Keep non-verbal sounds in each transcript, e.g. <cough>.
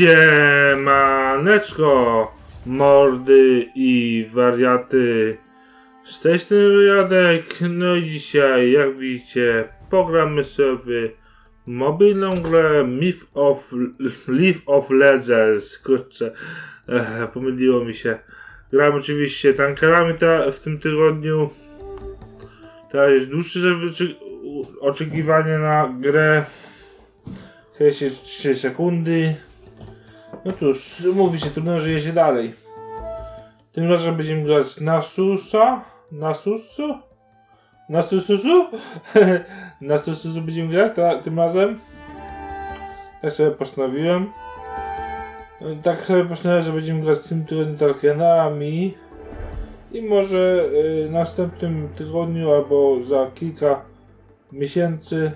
Siemaneczko, mordy i wariaty. Z tej strony no i dzisiaj, jak widzicie, pogramy sobie mobilną grę Myth of, League of Legends. Kurczę, e, pomyliło mi się. Gram oczywiście tankerami ta, w tym tygodniu. Teraz jest dłuższe oczekiwanie na grę. 63 sekundy. No cóż, mówi się trudno, żyje się dalej. Tym razem będziemy grać na Susa. Na Susu? Na Sususu? <laughs> na Sususu będziemy grać ta, tym razem. Tak sobie postanowiłem. Tak sobie postanowiłem, że będziemy grać w tym tygodniu Talkienami. I może y, następnym tygodniu albo za kilka miesięcy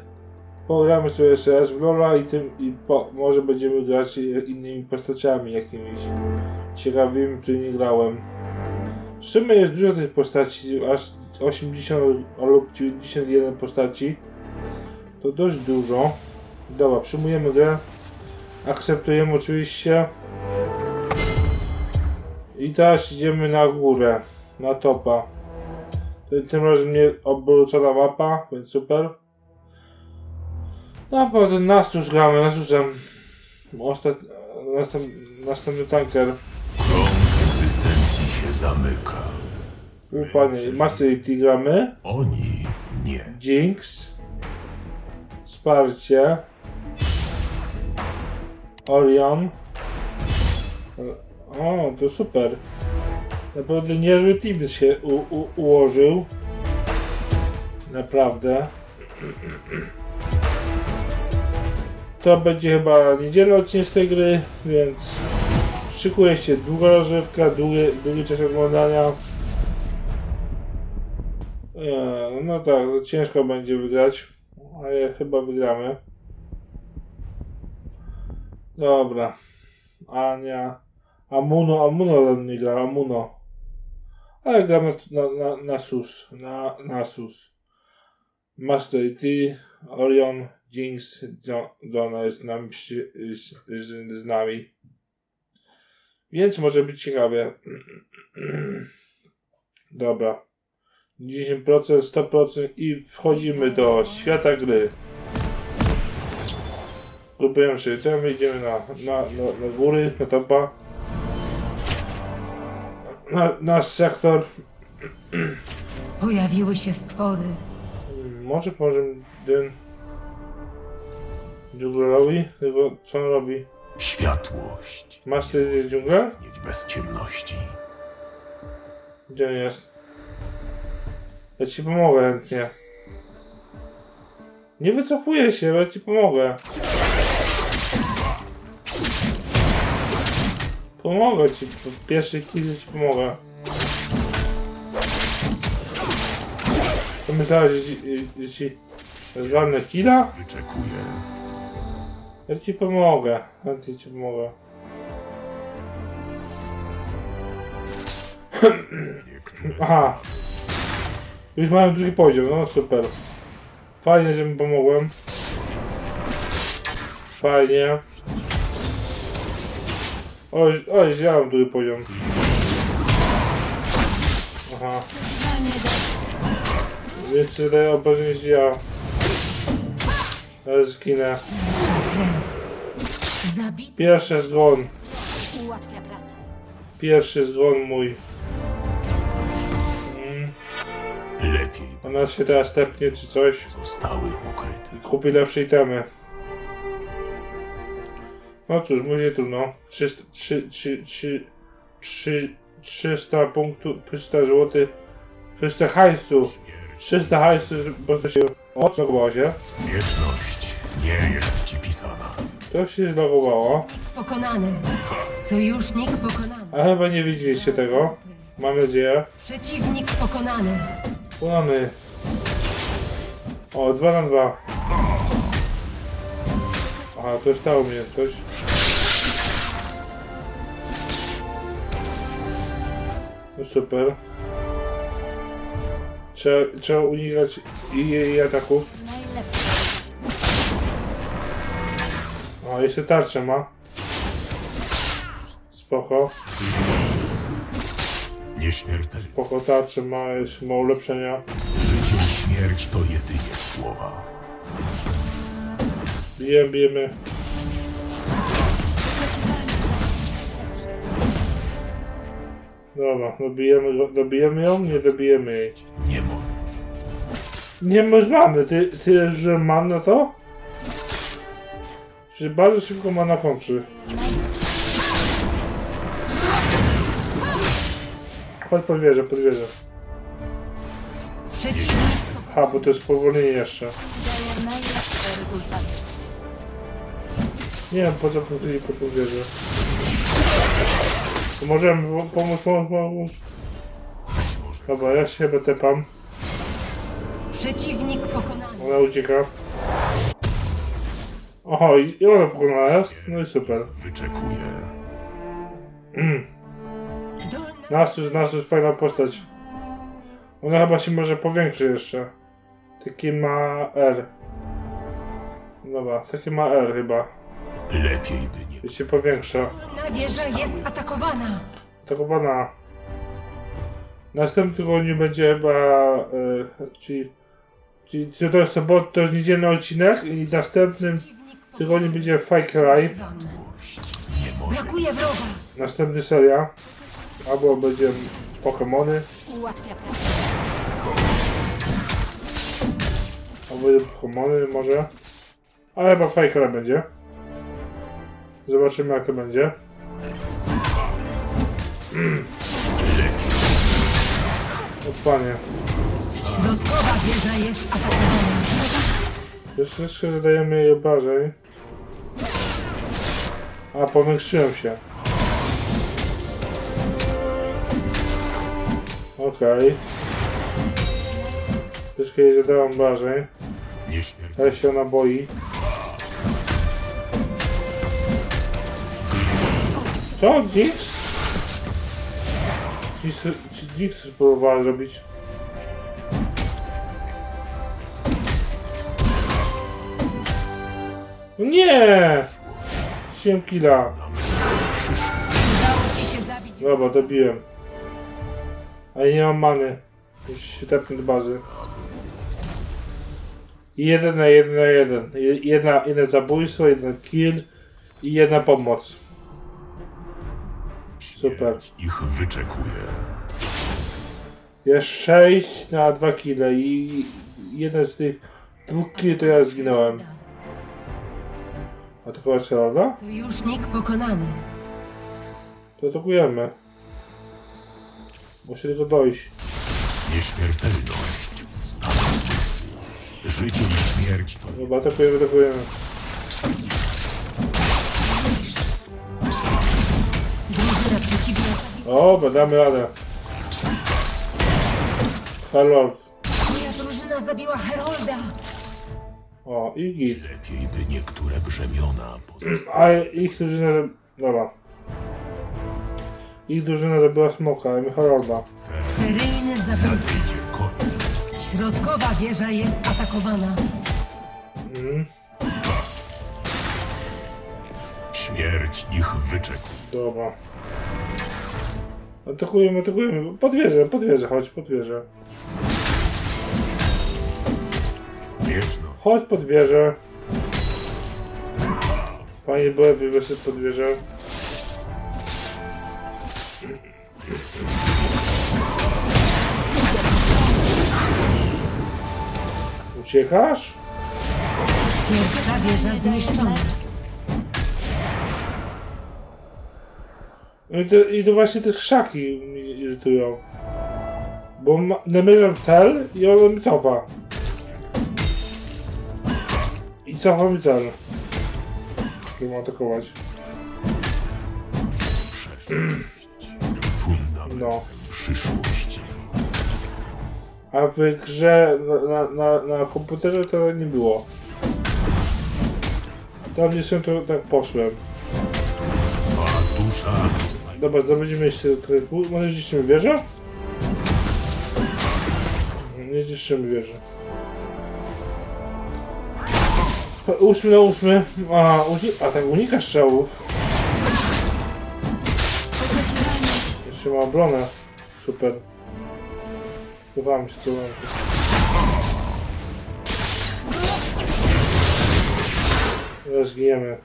pogramy sobie jeszcze raz w Lola i tym i po, może będziemy grać innymi postaciami jakimiś ciekawymi, czy nie grałem. W sumie jest dużo tych postaci, aż 80 lub 91 postaci. To dość dużo. Dobra, przyjmujemy grę. Akceptujemy oczywiście. I teraz idziemy na górę, na topa. Tym- razem nie obrócona mapa, więc super. No, potem Nastus gramy, Nastusem. Ostat... Następ... Następny tanker. Krąg egzystencji się zamyka. Ufanie. Masterity gramy. Oni nie. Jinx. Wsparcie. Orion. O, to super. Naprawdę niezły team się ułożył. Naprawdę. To będzie chyba niedzielny odcinek z tej gry, więc szykuje się długa rozrywka, długi, długi czas oglądania. Nie, no tak, no ciężko będzie wygrać, ale chyba wygramy. Dobra. Ania. Amuno, Amuno do mnie gra, Amuno. Ale gramy na, na, na sus, na, na sus. Master T, Orion, Jinx, Donna jest z nami. Więc może być ciekawie. <clears throat> Dobra. 10%, 100% i wchodzimy do świata gry. Kupujemy sobie temy, idziemy na, na, na, na góry, na topa. Na, nasz sektor. <clears throat> Pojawiły się stwory. Może pomożemy ten dżunglerowi, tylko co on robi? Światłość. Masz ty dżunglę? Mieć bez ciemności. Gdzie on jest? Ja ci pomogę chętnie. Nie wycofuję się, ja ci pomogę. Pomogę ci, w pierwszej chwili ci pomogę. Myślałeś, że ci, zgarnę killa? Wyczekuję. Ja ci pomogę, chętnie ci pomogę. Aha. Już mają drugi poziom, no super. Fajnie, że mi pomogłem. Fajnie. Oj, oj, ja mam drugi poziom. Aha. Więcej daje obrażeń niż ja. Ale zginę. Zabity Pierwszy zgon. ułatwia pracę. Pierwszy zgon mój. Mm. lepiej Ona się teraz tepnie czy coś. zostały ukryte. Kupi lepsze itemy. No cóż, będzie trudno. 300, 3, 3, 3, 3, 300 punktów, 300 zł, 300 hajsu. 300 hajsu, bo to się odlogowało się. Wieczność nie jest ci pisana. To się zlogowało. Pokonany. Sojusznik pokonany. A chyba nie widzieliście tego. Mam nadzieję. Przeciwnik pokonany. Mamy. O, 2 na 2. Aha, to jest ta umiejętność. No super. Trzeba, trzeba unikać i jej ataków. O, jeszcze tarczę ma. Spoko. Nieśmiertelny. Spoko tarczy ma, jest, ma ulepszenia. Życie i śmierć to jedynie słowa. Bijemy, bijemy. Dobra, dobijemy, dobijemy ją? Nie dobijemy jej. Nie mo... Nie masz mamy, ty, ty że mam na to? Czy bardzo szybko ma na kończy. Chodź pod wieżę, pod Ha, bo to jest powolnienie jeszcze. Nie wiem po co pójdzie pod wieżę. Możemy po- pomóc, pomóc, pomóc. Dobra, ja się chyba tepam. Przeciwnik pokonany. Ona ucieka. Oho, i i ona pokonana jest? No i super. wyczekuje. Mm. Dolna Nasus, Nasus, fajna postać. Ona chyba się może powiększy jeszcze. Taki ma R. Dobra, taki ma R chyba. Lepiej by nie... I się powiększa. wieża jest atakowana. Atakowana. W następnym tygodniu będzie chyba... Y, czyli, czyli czy to jest sobot, to jest niedzielny odcinek i następnym tygodniu będzie Fire Cry. Brakuje wroga. Następny seria. Albo będzie Pokémony, Ułatwia pracę. albo będzie Pokémony może. Ale chyba Fire Cry będzie. Zobaczymy jak to będzie. O panie. Środkowa wieża jest atakowana. Jeszcze jeszcze dodajemy jej obrażeń. A, powiększyłem się. Okej. Troszkę jej obrażeń. Nieśmiertelny. Ale się ona boi. Co? Dix, czy Dix spróbowała zrobić? Nie! 7 killa. Udało ci się zabić. Dobra, dobiłem. Ale nie mam many. Muszę się tepnąć do bazy. I jeden na jeden na jeden. Je- Jedna, jedno zabójstwo, jeden kill i jedna pomoc. Super. Ich wyczekuje. Jest 6 na 2 kile i jeden z tych dwóch kill to ja zginąłem. A to chyba strzelana? Sojusznik pokonany. To atakujemy. Muszę tylko dojść. Nieśmiertelność. Stan umysłu. Życie i śmierć to Dobra, atakujemy, atakujemy. Drużyna przeciwna. Dobra, damy radę. Hello. Twoja drużyna zabiła Herolda. O, i git. lepiej by niektóre brzemiona pozostały. A ich drużyna... Dobra. Ich drużyna zabiła smoka, i Harolda. Seryjny zabójca. Nadejdzie koniec. Środkowa wieża jest atakowana. Mhm. Śmierć ich wyczekuje. Dobra. Atakujemy, atakujemy. Pod wieżę, pod wieżę, chodź, pod wieżę. Wieczność. Chodź pod wieżę. Fajnie było, jakby wyszedł pod wieżę. Uciekasz? Pierwsza wieża zniszczona. No i to, i to właśnie te krzaki mnie irytują. Bo namierzam cel i on mi cofa. Cofa cel. Żeby atakować. No. przyszłości. A w grze na, na, na, komputerze to nie było. Gdzie są to tak poszłem. Dobra, zdobędziemy jeszcze trochę. Może zniszczymy wieżę? Nie zniszczymy wieży. Ósmy na ósmy. A, a tak unika strzałów. ma obronę. Super. Chowałem się, chowałem się. Teraz zginiemy.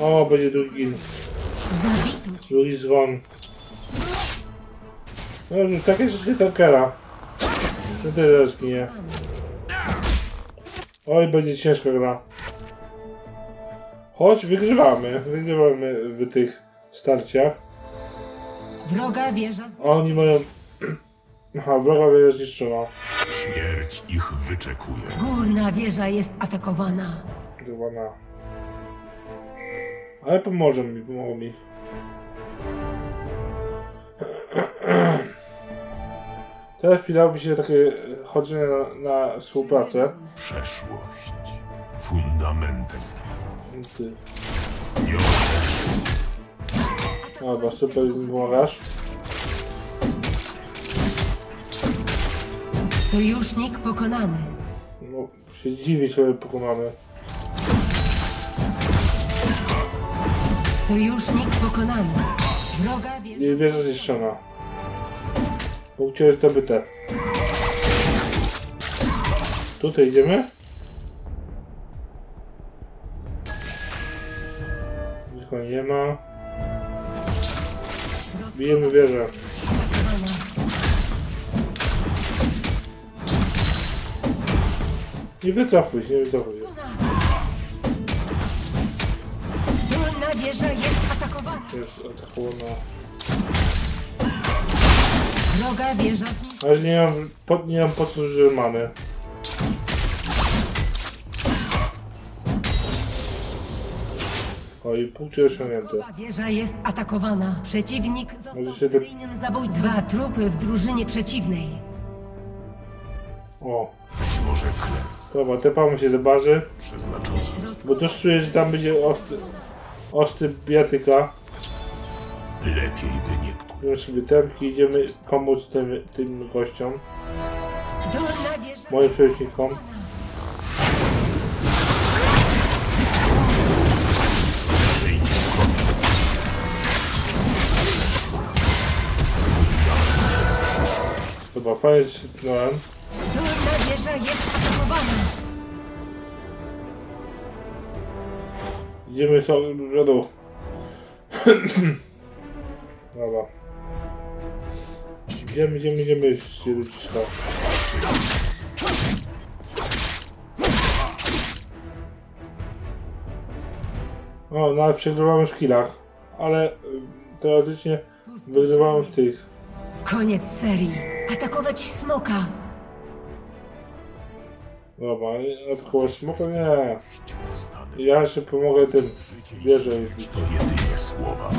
O, będzie drugi. Drugi dzwon. No już takie rzeczy tankera. To też zaraz zginie. Oj, będzie ciężka gra. Choć wygrywamy. Wygrywamy w tych starciach. Wroga wieża A zniszczona. oni mają... Aha, wroga wieża zniszczona. Śmierć ich wyczekuje. Górna wieża jest atakowana. Chyba na... Ale pomoże mi, pomogło mi. Teraz przydałoby się takie chodzenie na, na współpracę. Przeszłość. Fundamentem. Ty. Nie Dobra, super mi pomagasz. Sojusznik pokonany. No, się dziwi, że pokonamy. Sojusznik pokonany. Wroga I wieża wieża zniszczona. Punkcie zdobyte. Tutaj idziemy? Nikogo nie ma. Bijemy wieżę. Nie wycofuj się, nie wycofuj się. Dolna wieża jest atakowana. Jest atakowana. Wroga wieża. Ale nie mam, po, nie mam po co, że mamy. O i punkcie osiągnięte. Wroga wieża jest atakowana. Przeciwnik Może został się do- seryjnym zabójcą. Dwa trupy w drużynie przeciwnej. O, Być może klęs. dobra, tepamy się do bazy. Przeznaczony. Bo też czuję, że tam będzie ostry, ostry bijatyka. Lepiej by sobie tempki, idziemy pomóc tym, tym gościom, moim sojusznikom. Dobra, fajnie się tknąłem. Idziemy sobie do przodu. <clears throat> Dobra. Idziemy, idziemy, idziemy, się ludziska. O, nawet przegrywamy w killach, ale y, teoretycznie wygrywamy w tych. Koniec serii. Atakować smoka. Dobra, atakować smoka? Nie. Ja jeszcze pomogę tym wieżę. To jedynie słowa.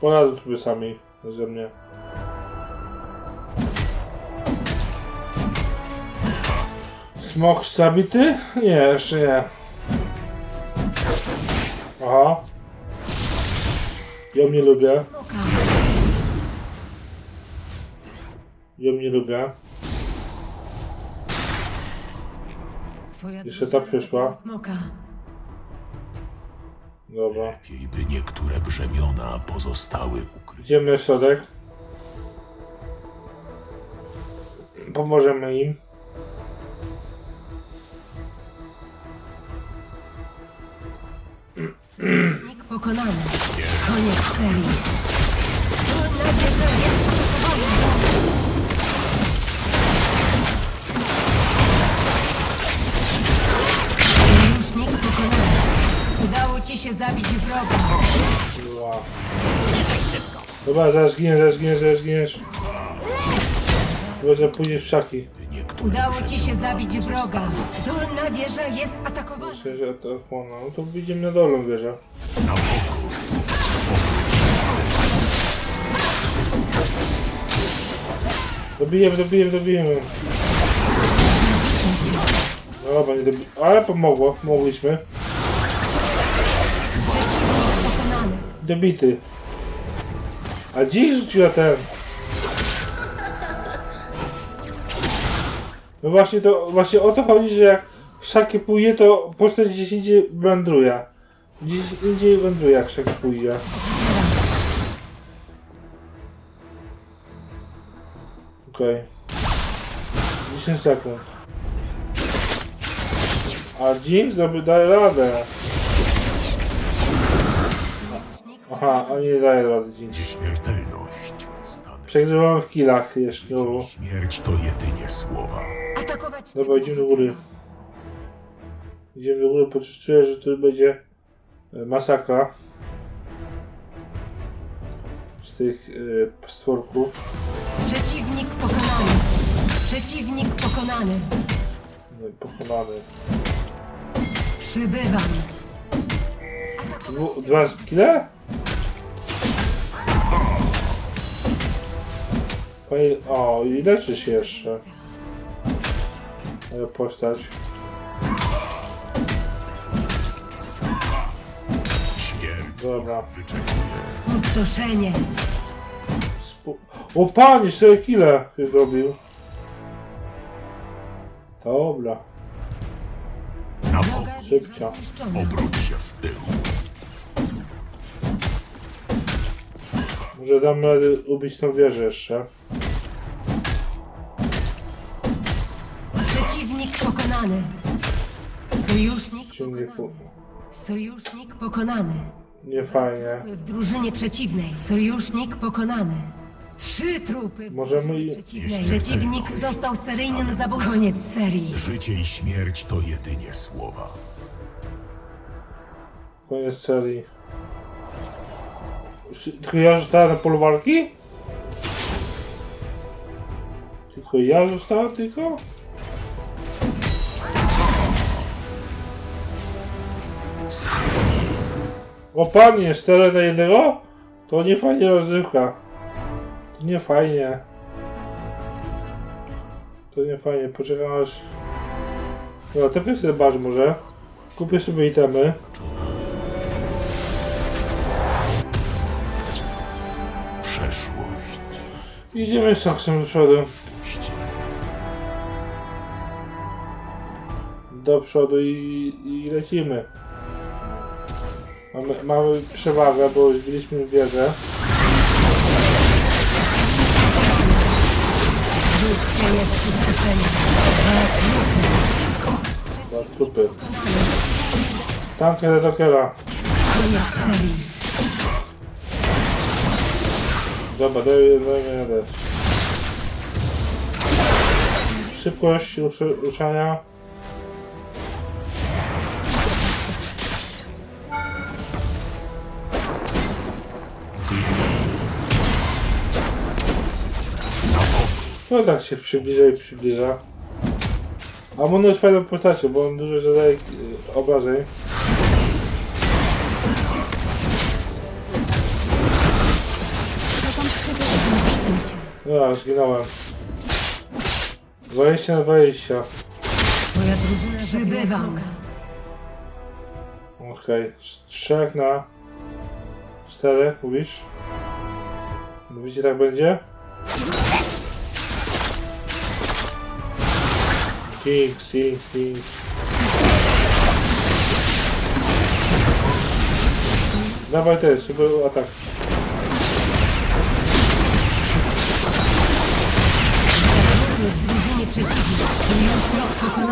Poradzę sobie sami ze mnie. Smok zabity? Nie, jeszcze nie. Aha. Ja mnie lubię. Ja mnie lubię. Jeszcze ta przyszła. Smoka. Dobra. Lepiej by niektóre brzemiona pozostały ukryte. Idziemy na środek. Pomożemy im. Sojusznik pokonany. Koniec serii. Wieża Udało ci się zabić wroga. Wow. Dobra, zaraz giniesz, zaraz giniesz, zaraz giniesz. Chyba, że pójdziesz w szaki. Udało ci się zabić wroga. Dolna wieża jest atakowana. Myślę, że to chłona. No to wyjdziemy na dolną wieżę. Dobijemy, dobijemy, dobijemy. Dobra, nie dobi... Ale pomogło, mogliśmy. Dobity. A dzik rzuciła ten. No właśnie to, właśnie o to chodzi, że jak w szaki pójdzie, to postać 10 wędruje. Gdzieś indziej wędruje, jak się pójdzie. Okej. 10 sekund. A Jinx doby daje radę. Aha, on nie daje rady Jinx. Nieśmiertelność. Stanę. Przegrywamy w killach jeszcze. No. Śmierć to jedynie słowa. Atakować Dobra, idziemy do góry. Idziemy do góry, bo czuję, że tu będzie e, masakra. Z tych e, stworków. Przeciwnik pokonany. Przeciwnik pokonany. No, pokonany. Przybywam. Dwu, dwa kile? O, i leczy się jeszcze. Moja postać. Śmierć Dobra. wyczekuje. Pustoszenie. Spu- o panie, 4 kile zrobił. Dobra. Szybcia. Obróć się w tył. Może dam radę ubić tą wieżę jeszcze. Przeciwnik pokonany. Sojusznik po... pokonany. Sojusznik pokonany. Nie fajnie. W drużynie przeciwnej. Sojusznik pokonany. Trzy trupy. w Możemy drużynie i- Przeciwnej. Przeciwnik został seryjnym zabójcą. Koniec serii. Życie i śmierć to jedynie słowa. Koniec serii. Ja zostałem na polu walki? Tylko ja zostałem tylko? O panie, 4 na jednego? To nie fajnie rozrywka. To nie fajnie. To nie fajnie, poczekam aż... No, to sobie zobacz może. Kupię sobie itemy. Idziemy z saksem do przodu. Do przodu i, i lecimy. Mamy, mamy przewagę, bo zbiliśmy wieżę. Wróćcie jest pustoszenie. Dwa trupy. Tanker do Dokera. Dobra, daj, daj radę. Szybkość ruszy, ruszania. No tak się przybliża i przybliża. A on jest fajną postacią, bo on dużo zadaje obrażeń. No, zginąłem. 20 na 20. Moja drużyna przybywam. Okej. Z trzech na 4, mówisz? Mówicie tak będzie? King, King, King. Dawaj też, super atak.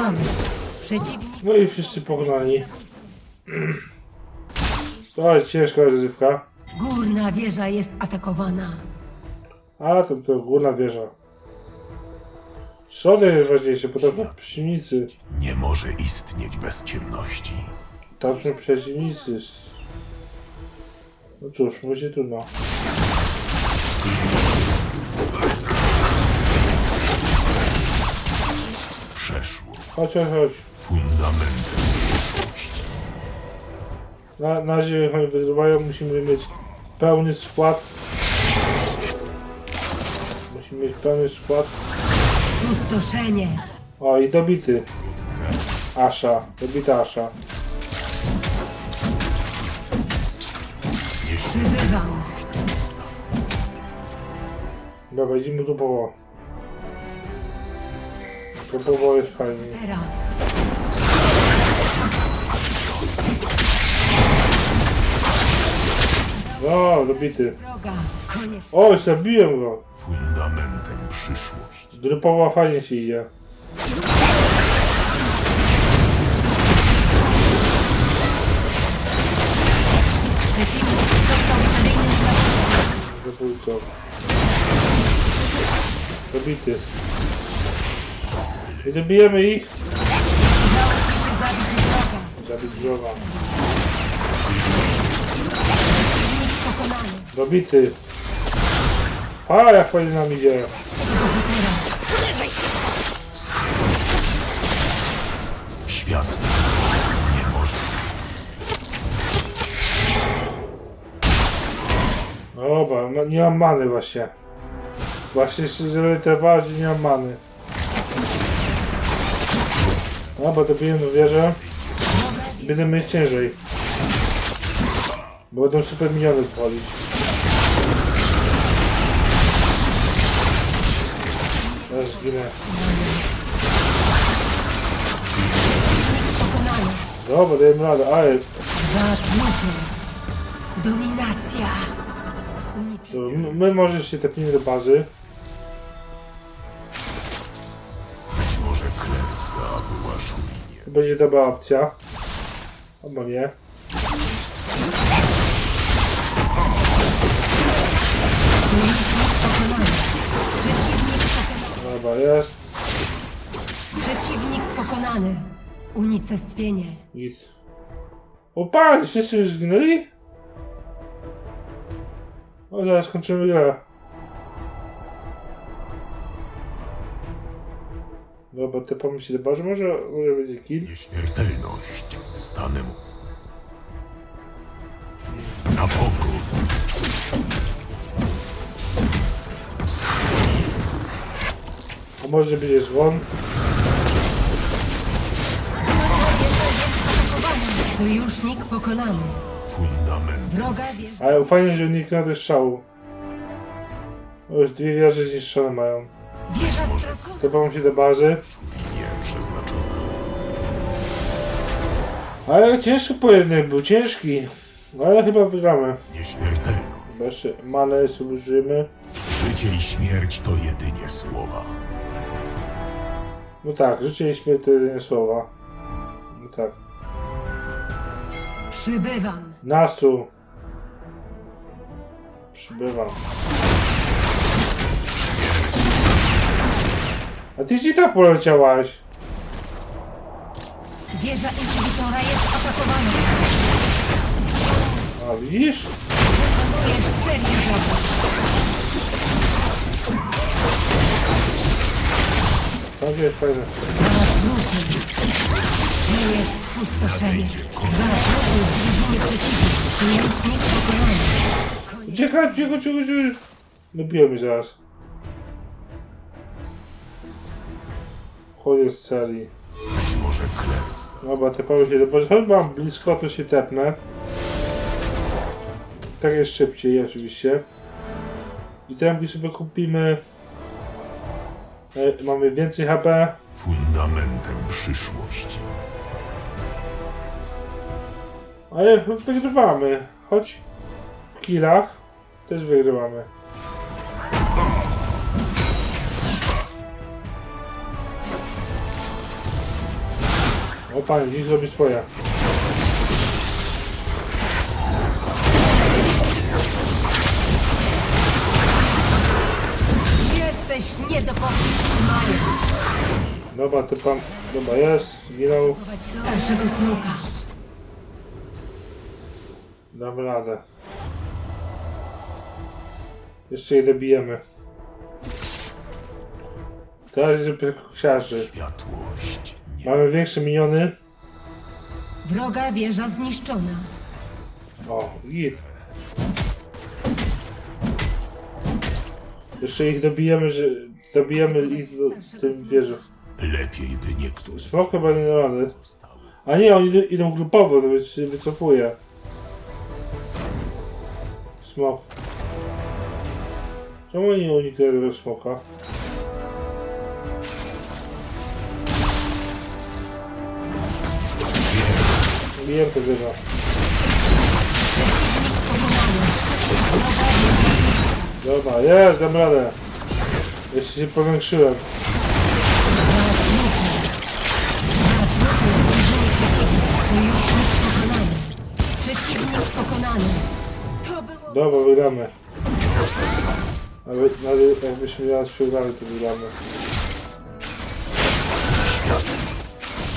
Pokonany. Przeciwnik No i wszyscy pokonani. To jest ciężka rozrywka. Górna wieża jest atakowana. A, to, to górna wieża. Bo tam są przeciwnicy. Nie może istnieć bez ciemności. Tam są przeciwnicy. No cóż, będzie trudno. Chodź, chodź, chodź. Fundamentem przyszłości. Na, na razie oni wygrywają, musimy mieć pełny skład. Musimy mieć pełny skład. Pustoszenie. O, i dobity. Asha. Dobita Asha. Przybywam. Dobra, idziemy grupowo. Grupowo jest fajnie. Teraz. O, zabity. Wroga. Koniec. O, zabiłem go. Fundamentem przyszłości. Grupowo fajnie się idzie. Przeciwnik został seryjnym zabójcą. Zabójcą. Zabity. I dobijemy ich. Udało ci się zabić wroga. Zabić wroga. Przeciwnik pokonany. Dobity. A, jak fajnie nam idzie. Świat nie może. Dobra, no nie mam many właśnie. Właśnie się zorientowałem, że nie mam many. Dobra, dobiję do wieżę. Będę mieć ciężej. Bo będą super miniony wchodzić. Teraz zginę. Dobra, dajemy radę, ale. Dominacja. My, my może się tepniemy do bazy. To będzie dobra opcja. Albo nie. Pokonany. Przeciwnik pokonany. Dobra, jest. Przeciwnik pokonany. Unicestwienie. Nic. O pan, wszyscy już zginęli? O, zaraz skończymy grę. Dobra, pomyśl do bazy, może, może będzie kill? Nieśmiertelność stanę mu. Na powrót. A może będzie złon? Sojusznik pokonany. Fundament Wroga wie... Ale fajnie, że uniknął też strzału. O, już dwie wieże zniszczone mają. Wieża. To pomyśl do bazy. nie. Ale ciężki pojedynek był, ciężki. Ale chyba wygramy. Jeszcze manę sobie użyjemy. Życie i śmierć to jedynie słowa. No tak, życie i śmierć to jedynie słowa. No tak. Przybywam. Nasu. Przybywam. A ty gdzie tak poleciałaś? Wieża inhibitora jest atakowana. A widzisz? Wykonujesz serię gdzie jest fajne. Trupy. Czujesz spustoszenie. Dwa trupy w dziedzinie przeciwnik. Sojusznik pokonany. Cicho, cicho. Dobijemy zaraz. Koniec serii. Być może klęska. Dobra, tepały się choć mam blisko, to się tepnę. Tak jest szybciej oczywiście. I teraz sobie kupimy... E, mamy więcej HP. Fundamentem przyszłości. Ale wygrywamy. Choć w killach też wygrywamy. O panie, dziś zrobi swoje. Jesteś nie do powstrzymania. Dobra, to pan... Dobra, jest. Zginął. Starszego snuka. Damy radę. Jeszcze je dobijemy. Teraz jest księży. Światłość Mamy większe miniony. Wroga wieża zniszczona. O, git. Jeszcze ich dobijemy, że dobijemy ich do tym wieży. Lepiej by niektórzy Smok chyba nie rady. A nie, oni idą, idą grupowo, to więc się wycofuje. Smok. Czemu oni nie unikają tego smoka? Wiem tego. Pokonany. Dobra, jest, dam radę. Jeszcze się powiększyłem. Dobra, wygramy. Nawet, nawet jakbyśmy raz przegrali, to wygramy.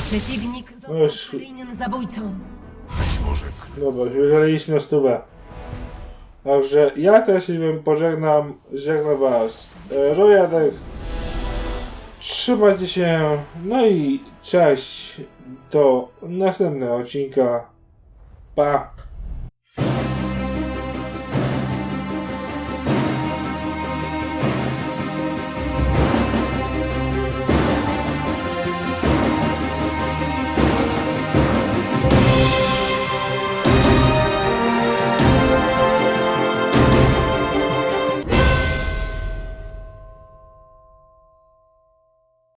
Przeciwnik No został już- seryjnym zabójcą. Być może Dobra, wygraliśmy o stówę. Także ja też się wiem, pożegnam, żegnam was. E, Rojadek. Trzymajcie się. No i cześć. Do następnego odcinka. Pa.